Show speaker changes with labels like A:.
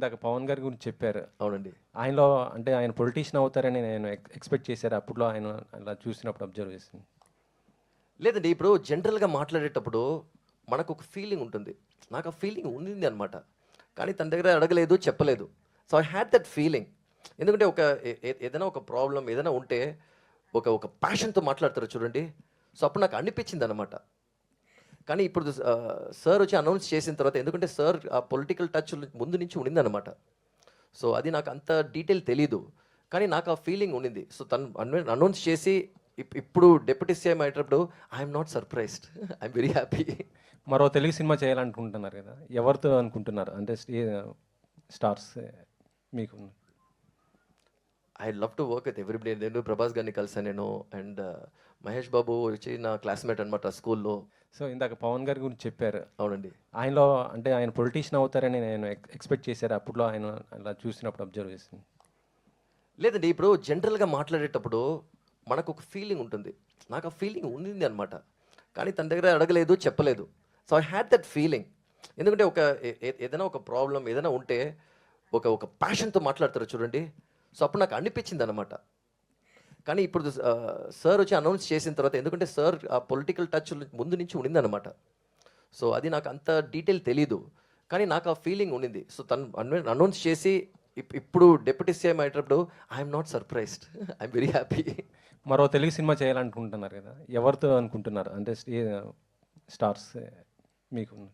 A: ఇందాక పవన్ గారి గురించి చెప్పారు.
B: అవునండి.
A: ఆయనలో అంటే ఆయన పొలిటీషియన్ అవుతారని నేను ఎక్- ఎక్స్పెక్ట్ చేశారు. అప్పట్లో ఆయన అలా చూసినప్పుడు అబ్జర్వ్ చేసింది.
B: లేదండి ఇప్పుడు జనరల్గా మాట్లాడేటప్పుడు మనకు ఒక ఫీలింగ్ ఉంటుంది. నాకు ఆ ఫీలింగ్ ఉండింది అనమాట కానీ తన దగ్గర అడగలేదు చెప్పలేదు. So I had that feeling ఎందుకంటే ఒక ఏదైనా ఒక ప్రాబ్లం ఏదైనా ఉంటే ఒక ఒక ప్యాషన్తో మాట్లాడతారు చూడండి. సో అప్పుడు నాకు అనిపించింది అనమాట కానీ ఇప్పుడు సార్ వచ్చి అనౌన్స్ చేసిన తర్వాత ఎందుకంటే సార్ ఆ పొలిటికల్ టచ్ ముందు నుంచి ఉండింది అనమాట సో అది నాకు అంత డీటెయిల్ తెలీదు. కానీ నాకు ఆ ఫీలింగ్ ఉండింది. సో తను అనౌన్స్ చేసి ఇప్- ఇప్పుడు డిప్యూటీ సీఎం అయ్యేటప్పుడు I'm not surprised I'm very happy
A: మరో తెలుగు సినిమా చేయాలనుకుంటున్నారు కదా? ఎవరితో అనుకుంటున్నారు? అంటే స్టార్స్ మీకు.
B: I love to work with everybody నేను ప్రభాస్ గారిని కలిసాను నేను. అండ్ మహేష్ బాబు వచ్చి నా క్లాస్మేట్ అనమాట స్కూల్లో.
A: సో ఇందాక పవన్ గారి గురించి చెప్పారు.
B: అవునండి.
A: ఆయనలో అంటే ఆయన పొలిటీషియన్ అవుతారని నేను ఎక్- ఎక్స్పెక్ట్ చేశారు. అప్పట్లో ఆయన అలా చూసినప్పుడు అబ్జర్వ్ చేసింది.
B: లేదండి ఇప్పుడు జనరల్గా మాట్లాడేటప్పుడు మనకు ఒక ఫీలింగ్ ఉంటుంది. నాకు ఆ ఫీలింగ్ ఉండింది అనమాట కానీ తన దగ్గర అడగలేదు చెప్పలేదు. So I had that feeling. ఎందుకంటే ఒక ఏదైనా ఒక ప్రాబ్లం ఏదైనా ఉంటే ఒక ఒక ప్యాషన్తో మాట్లాడతారు చూడండి. సో అప్పుడు నాకు అనిపించింది అనమాట కానీ ఇప్పుడు సార్ వచ్చి అనౌన్స్ చేసిన తర్వాత ఎందుకంటే సార్ ఆ పొలిటికల్ టచ్ ముందు నుంచి ఉండిందనమాట సో అది నాకు అంత డీటెయిల్ తెలీదు. కానీ నాకు ఆ ఫీలింగ్ ఉండింది. సో తను అనౌన్స్ చేసి ఇప్- ఇప్పుడు డెప్యూటీ సీఎం అయ్యేటప్పుడు I'm not surprised I'm very happy
A: మరో తెలుగు సినిమా చేయాలనుకుంటున్నారు కదా. ఎవరితో అనుకుంటున్నారు? అంటే స్టార్స్ మీకు